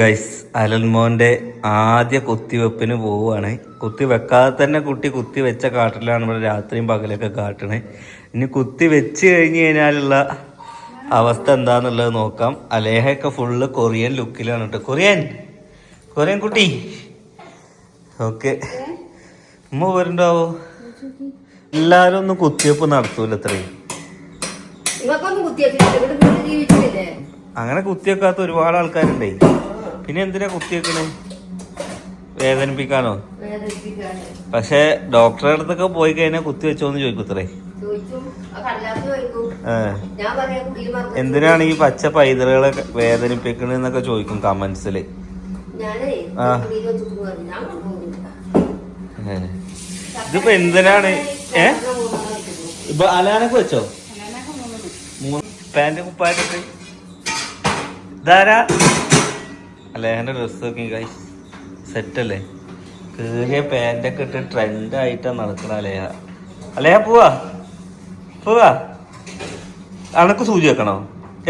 Guys അലൽമോന്റെ ആദ്യ കുത്തിവെപ്പിന് പോവുകയാണ്. കുത്തി വെക്കാതെ തന്നെ കുട്ടി കുത്തി വെച്ച കാട്ടിലാണ് ഇവിടെ രാത്രിയും പകലൊക്കെ കാട്ടണേ. ഇനി കുത്തി വെച്ച് കഴിഞ്ഞ് കഴിഞ്ഞാലുള്ള അവസ്ഥ എന്താന്നുള്ളത് നോക്കാം. അലേഹയൊക്കെ ഫുള്ള് കൊറിയൻ ലുക്കിലാണ് കേട്ടോ. കൊറിയൻ കൊറിയൻ കുട്ടി. ഓക്കെ ഉമ്മ വരുന്നുണ്ടാവോ എല്ലാരും ഒന്നും കുത്തിവെപ്പ് നടത്തൂല അത്രയും അങ്ങനെ കുത്തിവെക്കാത്ത ഒരുപാട് ആൾക്കാരുണ്ടേ. പിന്നെ എന്തിനാ കുത്തിയേക്കണേ വേദനിപ്പിക്കാനോ? പക്ഷെ ഡോക്ടറെ അടുത്തൊക്കെ പോയി കഴിഞ്ഞാൽ കുത്തി വെച്ചോന്ന് ചോദിക്കുത്രേ എന്തിനാണ് ഈ പച്ച പൈതലുകളെ വേദനിപ്പിക്കണെന്നൊക്കെ ചോദിക്കും കമന്റ്സിൽ ഇതിപ്പോ എന്തിനാണ്? ഏ? ഇപ്പൊ അലാനക്ക് വെച്ചോ? പാന്റ് കുപ്പായിട്ട് ഇതാരാ? അലേഹന്റെ ഡ്രസ്സ് നോക്കി ഗൈസ് സെറ്റ് അല്ലേ? കീറിയ പാന്റൊക്കെ ഇട്ട് ട്രെൻഡ് ആയിട്ടാണ് നടക്കണ അലേഹ അലേഹ പോവാ. പോവാ. അണക്ക് സൂചി വെക്കണോ?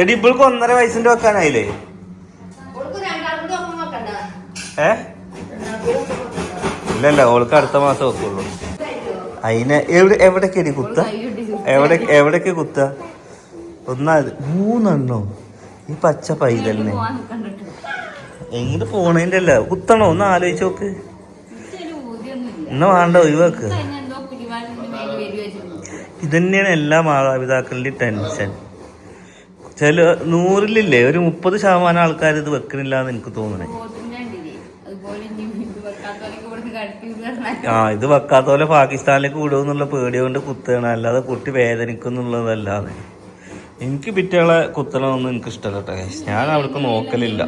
എടി ഇപ്പോൾക്ക് ഒന്നര വയസ്സിന്റെ വെക്കാനായില്ലേ? ഏ? ഇല്ല ഇല്ല വെക്കണ്ട ഇല്ലല്ല ഓൾക്ക് അടുത്ത മാസം വെക്കുള്ളൂ. അതിനെ എവിടെ എവിടേക്ക് എടി കുത്ത? എവിടെ എവിടേക്ക് കുത്ത? ഒന്നാ മൂന്നെണ്ണോ. ഈ പച്ച പൈതലിനെ. എങ്ങനെ പോണേന്റെ അല്ല. കുത്തണോ? ഒന്ന് ആലോചിച്ച് നോക്ക്. എന്നാ വേണ്ട ഒഴിവാക്ക്. ഇതന്നെയാണ് എല്ലാ മാതാപിതാക്കളുടെയും ടെൻഷൻ. ചില നൂറിലില്ലേ? ഒരു മുപ്പത് ശതമാനം ആൾക്കാർ ഇത് വെക്കണില്ല എന്ന് എനിക്ക് തോന്നണേ. ആ ഇത് വെക്കാത്ത പോലെ പാകിസ്ഥാനിലേക്ക് വിടുമെന്നുള്ള പേടി കൊണ്ട് കുത്തുകയാണ്. അല്ലാതെ കുട്ടി വേദനിക്കുന്നുള്ളതല്ലാതെ. എനിക്ക് പിറ്റേളെ കുത്തണമെന്ന് എനിക്ക് ഇഷ്ടമല്ല ഞാൻ അവിടേക്ക് നോക്കലില്ല.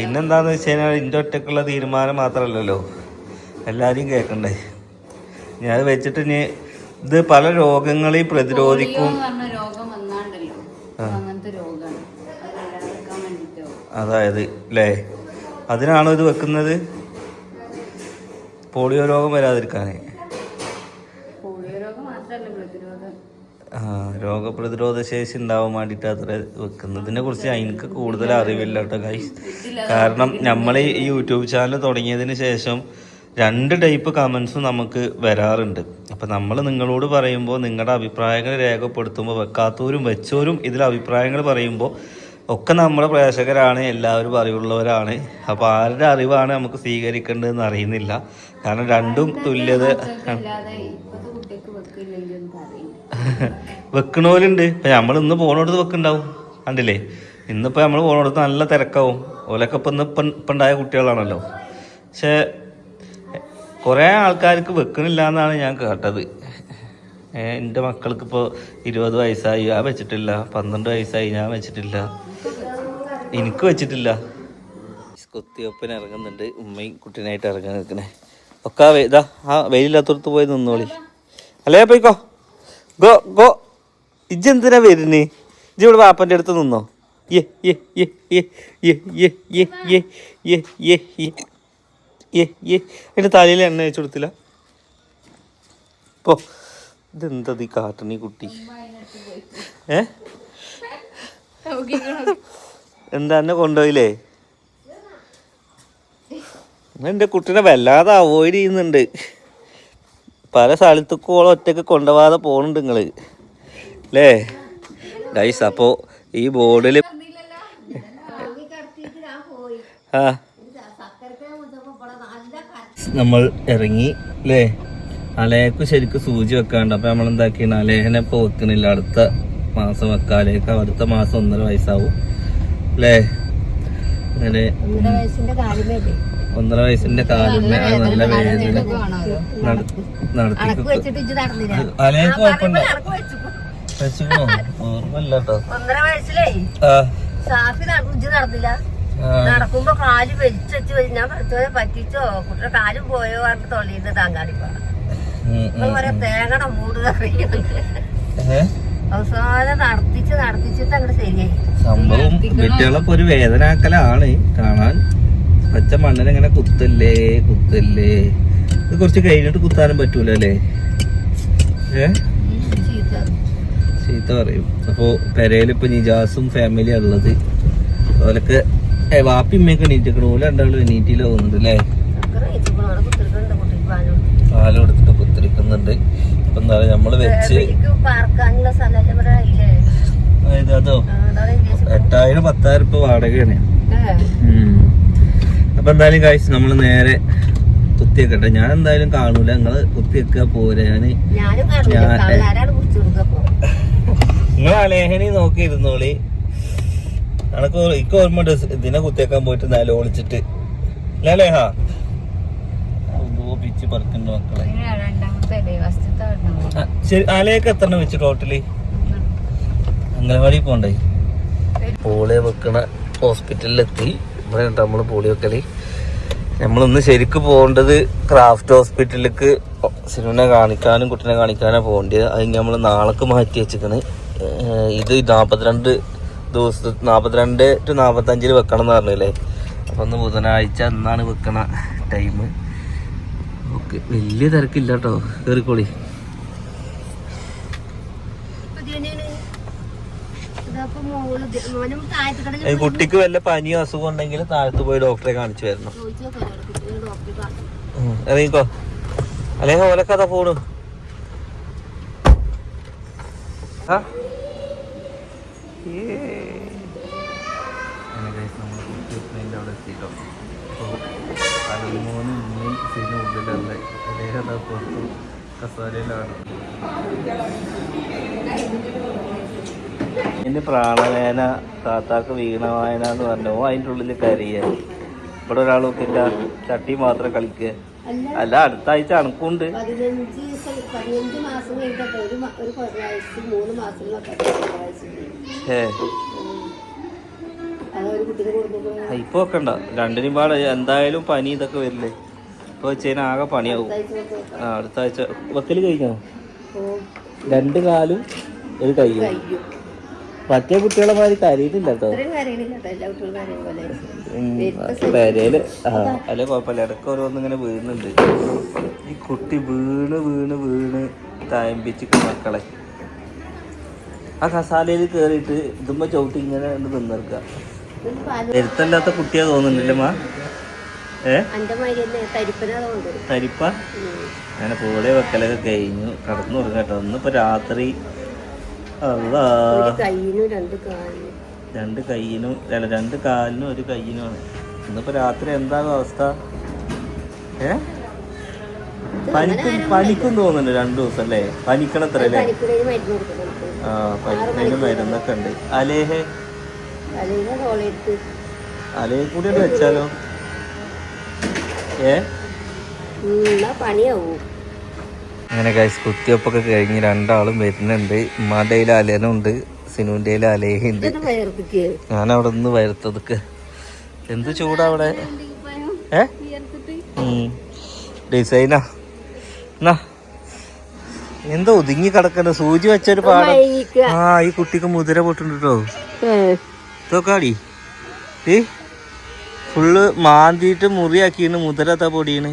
പിന്നെന്താന്ന് വെച്ച് കഴിഞ്ഞാൽ എന്റെ ഒറ്റക്കുള്ള തീരുമാനം മാത്രമല്ലല്ലോ എല്ലാവരെയും കേൾക്കണ്ടേ ഞാൻ അത് വെച്ചിട്ട് ഇനി ഇത് പല രോഗങ്ങളെയും പ്രതിരോധിക്കും. അതായത് അല്ലേ അതിനാണോ ഇത് വെക്കുന്നത്? പോളിയോ രോഗം വരാതിരിക്കാനേ പോളിയോ രോഗം മാത്രമല്ല പ്രതിരോധം ആ രോഗപ്രതിരോധ ശേഷി ഉണ്ടാവാൻ വേണ്ടിയിട്ട് അത്ര വെക്കുന്നത് ഇതിനെ കുറിച്ച് എനിക്ക് കൂടുതൽ അറിവില്ല കേട്ടോ ഗൈസ് കാരണം നമ്മൾ ഈ യൂട്യൂബ് ചാനൽ തുടങ്ങിയതിന് ശേഷം രണ്ട് ടൈപ്പ് കമൻസും നമുക്ക് വരാറുണ്ട്. അപ്പം നമ്മൾ നിങ്ങളോട് പറയുമ്പോൾ നിങ്ങളുടെ അഭിപ്രായങ്ങൾ രേഖപ്പെടുത്തുമ്പോൾ വെക്കാത്തവരും വെച്ചവരും ഇതിൽ അഭിപ്രായങ്ങൾ പറയുമ്പോൾ ഒക്കെ നമ്മുടെ പ്രേക്ഷകരാണ് എല്ലാവരും അറിവുള്ളവരാണ്. അപ്പോൾ ആരുടെ അറിവാണ് നമുക്ക് സ്വീകരിക്കേണ്ടതെന്ന് അറിയുന്നില്ല. കാരണം രണ്ടും തുല്യത വെക്കണോലുണ്ട്. ഇപ്പൊ നമ്മൾ ഇന്ന് പോണോടത്ത് വെക്കുന്നുണ്ടാവും കണ്ടില്ലേ? ഇന്നിപ്പോ നമ്മൾ പോണോടത്ത് നല്ല തിരക്കാവും. ഓലൊക്കെ ഇപ്പൊ ഇന്ന് ഇപ്പം ഇപ്പം ഉണ്ടായ കുട്ടികളാണല്ലോ. പക്ഷെ കുറേ ആൾക്കാർക്ക് വെക്കണില്ല എന്നാണ് ഞാൻ കേട്ടത്. എന്റെ മക്കൾക്ക് ഇപ്പോൾ ഇരുപത് വയസ്സായി. ആ വെച്ചിട്ടില്ല. പന്ത്രണ്ട് വയസ്സായി. ഞാൻ വെച്ചിട്ടില്ല. എനിക്ക് വെച്ചിട്ടില്ല. കുത്തിവെപ്പിന് ഇറങ്ങുന്നുണ്ട്. ഉമ്മയും കുട്ടീനായിട്ട് ഇറങ്ങാൻ നിൽക്കണേ. ഒക്കെ ഇതാ ആ വെയിലില്ലാത്തടത്ത് പോയി നിന്നോളി. അല്ലേ പോയിക്കോ. ഗോ ഗോ ഇജ്ജ് എന്തിനാ വരുന്നേ ഇജ്ജ് ഇവിടെ വാപ്പന്റെ അടുത്ത് നിന്നോ യെ യെ യെ യെ യെ യെ യെ യെ യെ യെ തലയിൽ എണ്ണ വെച്ച് കൊടുത്തില്ല പോ ഇതെന്താ കാട്ടണി കുട്ടി ഏ എന്താ എന്നെ കൊണ്ടുപോയില്ലേ എന്റെ കുട്ടീനെ വല്ലാതെ അവോയ്ഡ് ചെയ്യുന്നുണ്ട് പല സ്ഥലത്തേക്കും ഓളെ ഒറ്റയ്ക്ക് കൊണ്ടുപോകാതെ പോകുന്നുണ്ട് നിങ്ങൾ അല്ലേ ഗൈസ് അപ്പോൾ ഈ ബോർഡിൽ ആ. നമ്മൾ ഇറങ്ങി അല്ലേ അലയക്ക് ശരിക്കും സൂചി വെക്കാണ്ട്. അപ്പം നമ്മൾ എന്താക്കിയാണ് അലേഹനെ ഇപ്പോൾ വെക്കണില്ല അടുത്ത മാസം വെക്കാം. അലേക്ക് അടുത്ത മാസം ഒന്നര വയസ്സാവും. അല്ലേ അങ്ങനെ ഒന്നര വയസ്സിന്റെ കാലുമ്മ നല്ല വേദന നടത്തി അലേ ഓർമ്മല്ല കേട്ടോ ഒന്നര വയസ്സിലേ? സാഫി നടന്നിച്ച് നടന്നില്ല. നടക്കുമ്പോ കാൽ വലിച്ചു വെച്ച് ഞാൻ പഠിച്ചോ പറ്റിച്ചോ? കുട്ടിയുടെ കാലും പോയോ പറഞ്ഞ് തൊള്ളിയിട്ട് താങ്കാളിപ്പ ഓരോ മൂട് അവസാനം നടത്തിച്ച് നടത്തിച്ചിട്ട് അങ്ങോട്ട് ശരിയായി. സംഭവം കുട്ടികളൊക്കെ ഒരു വേദനാക്കലാണ് കാണാൻ പച്ച മണ്ണിനെങ്ങനെ കുത്തല്ലേ കുത്തല്ലേ. ഇത് കുറച്ച് കഴിഞ്ഞിട്ട് കുത്താനും പറ്റൂല അല്ലേ? ചീത്ത പറയും. അപ്പോൾ പെരയിൽ നിജാസും ഫാമിലിയാ ഉള്ളത്. അതുപോലൊക്കെ വാപ്പി ഉമ്മയൊക്കെ എണീറ്റിക്കണം പോലെ രണ്ടാളും എണീറ്റില പോകുന്നുണ്ട് അല്ലേ? പാലോടുത്തിട്ട് കുത്തിരിക്കുന്നുണ്ട്. ഇപ്പം എന്താ നമ്മൾ വെച്ച് അതോ? എട്ടായിരം പത്തായിരം ഇപ്പൊ വാടകയാണ്. അപ്പൊ എന്തായാലും കാഴ്ച നമ്മൾ നേരെ കുത്തിയൊക്കെ ഞാൻ എന്തായാലും കാണൂല. നിങ്ങൾ കുത്തിയൊക്കെ പോരെ. ഞാൻ നിങ്ങൾ അലേഹനി നോക്കി ഇരുന്നോളി അനക്ക് എനിക്ക് ഓർമ്മ ഉണ്ട് ഇതിനെ കുത്തിയേക്കാൻ പോയിട്ട് നില ഒളിച്ചിട്ട്. പിച്ച് മക്കളെ? അല്ലേ? ആ, ശരി അലയൊക്കെ എത്ര എണ്ണം വെച്ച് ടോട്ടൽ അംഗനവാടി പോണ്ടേ? പോളെ വെക്കണ ഹോസ്പിറ്റലിലെത്തി ഇവിടെ ഉണ്ട് നമ്മൾ പോളിയോ നമ്മളിന്ന് ശരിക്ക് പോകേണ്ടത് ക്രാഫ്റ്റ് ഹോസ്പിറ്റലിലേക്ക് സിനിമനെ കാണിക്കാനും കുട്ടീനെ കാണിക്കാനാണ് പോകേണ്ടത് അത് നമ്മൾ നാളേക്ക് മാറ്റി വെച്ചിരിക്കണ്. ഇത് നാൽപ്പത്തിരണ്ട് ദിവസം നാൽപ്പത്തിരണ്ട് ടു നാൽപ്പത്തഞ്ചിൽ വെക്കണം എന്ന് പറഞ്ഞില്ലേ? അപ്പം ഒന്ന് ബുധനാഴ്ച എന്നാണ് വെക്കണ ടൈം ഓക്കെ വലിയ തിരക്കില്ല കേട്ടോ കയറിക്കോളി ഇതപ്പൊ മോൾ ഇത് മോനും താഴത്ത് കടയിൽ ഈ കുട്ടിക്ക് വല്ല പനിയോ അസുഖം ഉണ്ടെങ്കിൽ താഴത്ത് പോയി ഡോക്ടറെ കാണിച്ചു വരണം അറിയിക്കോ ഇറങ്ങിക്കോ. അല്ലെങ്കിൽ ഓലൊക്കെ അതാ പോണു. സിനും ഉള്ളിലല്ലേ. അതാ പുറത്ത് കസേരയിലാണ്. എന്റെ പ്രാണവേന താത്താക്ക് വീണവായന എന്ന് പറഞ്ഞു അതിന്റെ ഉള്ളിൽ കരിയ. ഇവിടെ ഒരാൾ നോക്കില്ല ചട്ടി മാത്രം കളിക്കുക അല്ല അടുത്ത ആഴ്ച അണക്കുണ്ട് ഇപ്പൊ വെക്കണ്ട. രണ്ടിനും പാടെ. എന്തായാലും പനി ഇതൊക്കെ വരില്ലേ. ഇപ്പൊ വെച്ചതിന് ആകെ പണിയാവും. ആ അടുത്ത ആഴ്ച. വെക്കൽ കഴിഞ്ഞോ? രണ്ട് കാലും ഒരു കയ്യും. മറ്റേ കുട്ടികളെ മാതിരി കരയിട്ടില്ല കേട്ടോ. പോലെ. പെരയിൽ ആ അല്ല കുഴപ്പമില്ല. ഇടയ്ക്ക് ഓരോന്ന് ഇങ്ങനെ വീഴുന്നുണ്ട്. ഈ കുട്ടി വീണ് വീണ് വീണ് തായമ്പിച്ച് മക്കളെ. ആ കസാലയിൽ കയറിയിട്ട് ഇതുമ്പോ ചവിട്ടി ഇങ്ങനെ പാൽ വരുത്തല്ലാത്ത കുട്ടിയാ തോന്നുന്നില്ല മാ? തരിപ്പ? അങ്ങനെ പോളെ വെക്കലൊക്കെ കഴിഞ്ഞു. കടന്നു തുടങ്ങട്ടോ ഇന്നിപ്പോ രാത്രി രണ്ട് കൈയിനും അല്ല രണ്ട് കാലിനും ഒരു കയ്യിനുമാണ്. ഇന്നിപ്പോ രാത്രി എന്താകും അവസ്ഥ? ഏ? പനിക്കും പനിക്കും തോന്നുന്നുണ്ട് രണ്ടു ദിവസം അല്ലേ? പനിക്കണത്ര അല്ലേ? ആ പനിക്കുന്നതിന് മരുന്നൊക്കെ ഉണ്ട്. അലേഹെ? അലേഹ കൂടി വെച്ചാലോ? ഏ? പണിയാവും. അങ്ങനെ ഗൈസ് കുത്തിയൊപ്പൊക്കെ കഴിഞ്ഞ് രണ്ടാളും വരുന്നുണ്ട്. ഉമ്മാന്റെ കയ്യിൽ അലേനുണ്ട് സിനുവിന്റെ അലേഹുണ്ട് ഞാൻ അവിടെ നിന്ന് വരുത്തതൊക്കെ എന്ത് ചൂടാ അവിടെ ഏ? ഡിസൈനാ. എന്നാ എന്തോ ഒതുങ്ങി കിടക്കണ്ട സൂചി വെച്ചൊരു പാടം. ആ ഈ കുട്ടിക്ക് മുതിര പൊട്ടിണ്ടോ തോക്കാടി ഏ ഫുള്ള് മാന്തിയിട്ട് മുറിയാക്കിയാണ് മുതിരത്താ പൊടിയാണ്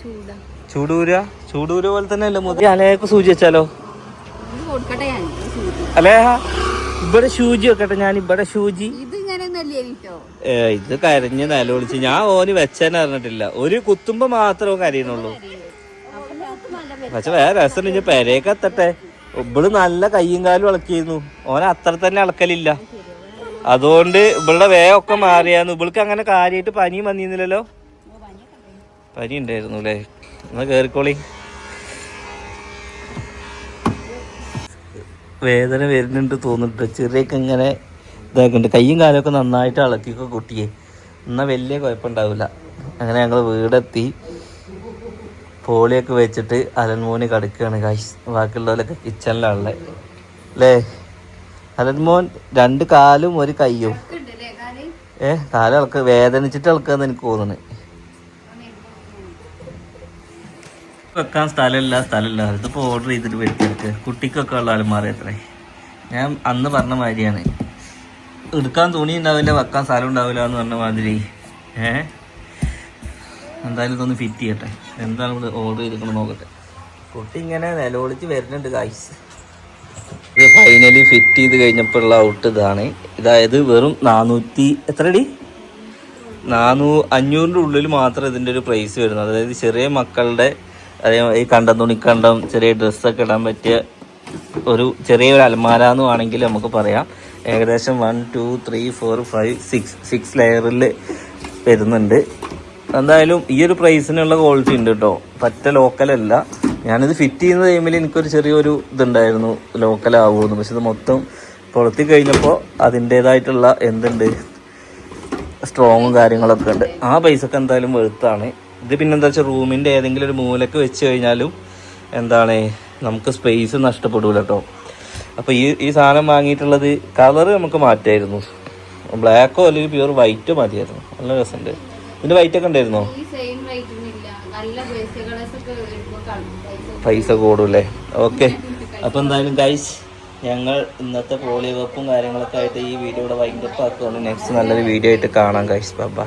ചൂടൂരാ ചൂടൂര? ചൂടൂര പോലെ തന്നെ അല്ലേ മുതിര അലേക്ക് സൂചി വെച്ചാലോ. അലേഹ ഇവിടെ ഷൂജി വെക്കട്ടെ ഞാൻ ഇവിടെ ഷൂജി. ഏ ഇത് കരഞ്ഞ് നിലവിളിച്ച് ഞാൻ ഓന് വെച്ചാൻ അറിഞ്ഞിട്ടില്ല. ഒരു കുത്തുമ്പോ മാത്രമേ കരയണുള്ളൂ പക്ഷെ വേറെ രസം ഇനി പെരയൊക്കെ എത്തട്ടെ. ഇവൾ നല്ല കയ്യും കാലും ഇളക്കിയിരുന്നു. ഓന അത്ര തന്നെ ഇളക്കലില്ല. അതുകൊണ്ട് ഇവളുടെ വേയൊക്കെ മാറിയായിരുന്നു ഇവൾക്ക് അങ്ങനെ കാര്യമായിട്ട് പനിയും വന്നിരുന്നില്ലല്ലോ. പനി ഉണ്ടായിരുന്നു അല്ലേ? എന്നാ കേറിക്കോളി. വേദന വരുന്നുണ്ട് തോന്നിട്ട് ചെറിയൊക്കെ ഇങ്ങനെ ഇതാക്കുന്നുണ്ട്. കയ്യും കാലമൊക്കെ നന്നായിട്ട് ഇളക്കിയൊക്കെ കുട്ടിയെ. എന്നാൽ വലിയ കുഴപ്പമുണ്ടാവില്ല. അങ്ങനെ ഞങ്ങൾ വീടെത്തി. പോളിയൊക്കെ വെച്ചിട്ട് അലൻമോന് കിടക്കുകയാണ്. കാശ് ബാക്കിയുള്ളവരൊക്കെ കിച്ചണിലാണല്ലേ അല്ലേ? അലൻമോൻ രണ്ട് കാലും ഒരു കയ്യും. ഏഹ് കാൽ? ഇളക്ക് വേദനിച്ചിട്ട് ഇളക്കാന്ന് എനിക്ക് തോന്നുന്നു. വെക്കാൻ സ്ഥലമില്ല സ്ഥലമില്ല. ഇതിപ്പോൾ ഓർഡർ ചെയ്തിട്ട് വരുത്തിയെടുക്കുക കുട്ടിക്കൊക്കെ ഉള്ള അലമാറി എത്രേ ഞാൻ അന്ന് പറഞ്ഞ മാതിരിയാണ്. എടുക്കാൻ തുണി ഉണ്ടാവില്ല വെക്കാൻ സ്ഥലം ഉണ്ടാവില്ല എന്ന് പറഞ്ഞ മാതിരി. ഏ? എന്തായാലും ഇതൊന്ന് ഫിറ്റ് ചെയ്യട്ടെ. എന്താണ് ഇവിടെ ഓർഡർ ചെയ്തിരിക്കണം നോക്കട്ടെ. കുട്ടി ഇങ്ങനെ നിലവിളിച്ച് വരുന്നുണ്ട് കായ്സ് ഇത് ഫൈനലി ഫിറ്റ് ചെയ്ത് കഴിഞ്ഞപ്പോഴുള്ള ഔട്ട് ഇതാണ്. ഇതായത് വെറും നാനൂറ്റി എത്രടി? നാനൂ അഞ്ഞൂറിന്റെ ഉള്ളിൽ മാത്രം ഇതിന്റെ ഒരു പ്രൈസ് വരുന്നത്. അതായത് ചെറിയ മക്കളുടെ അതായത് ഈ കണ്ടം തുണിക്കണ്ടം ചെറിയ ഡ്രസ്സൊക്കെ ഇടാൻ പറ്റിയ ഒരു ചെറിയ ഒരു അലമാര എന്ന് വേണമെങ്കിൽ നമുക്ക് പറയാം. ഏകദേശം one two three four five six six ലെയറിൽ വരുന്നുണ്ട്. എന്തായാലും ഈ ഒരു പ്രൈസിനുള്ള ക്വാളിറ്റി ഉണ്ട് കേട്ടോ പറ്റ ലോക്കലല്ല ഞാനിത് ഫിറ്റ് ചെയ്യുന്ന ടൈമിൽ എനിക്കൊരു ചെറിയൊരു ഇതുണ്ടായിരുന്നു. ലോക്കലാവുമെന്ന് പക്ഷെ ഇത് മൊത്തം കൊളുത്തി കഴിഞ്ഞപ്പോൾ അതിന്റേതായിട്ടുള്ള എന്തുണ്ട്? സ്ട്രോങ്ങും കാര്യങ്ങളൊക്കെ ഉണ്ട്. ആ പൈസക്ക് എന്തായാലും വെളുത്താണ്. ഇത് പിന്നെ എന്താ വെച്ചാൽ റൂമിന്റെ ഏതെങ്കിലും ഒരു മൂലക്ക് വെച്ച് കഴിഞ്ഞാലും എന്താണ് നമുക്ക് സ്പേസ് നഷ്ടപ്പെടില്ല കേട്ടോ അപ്പോൾ ഈ ഈ സാധനം വാങ്ങിയിട്ടുള്ളത് കളറ് നമുക്ക് മാറ്റായിരുന്നു. ബ്ലാക്കോ അല്ലെങ്കിൽ പ്യൂർ വൈറ്റോ മതിയായിരുന്നു. നല്ല രസമുണ്ട് ഇതിന്റെ വൈറ്റ് ഒക്കെ ഉണ്ടായിരുന്നോ? പൈസ കൂടുമല്ലേ ഓക്കെ. അപ്പോൾ എന്തായാലും ഗൈസ് ഞങ്ങൾ ഇന്നത്തെ പോളിയോ വെപ്പും കാര്യങ്ങളൊക്കെ ആയിട്ട് ഈ വീഡിയോ ഇവിടെ വൈൻഡപ്പ് ആക്കുകയാണ് നെക്സ്റ്റ് നല്ലൊരു വീഡിയോ ആയിട്ട് കാണാം ഗൈസ് ബാബ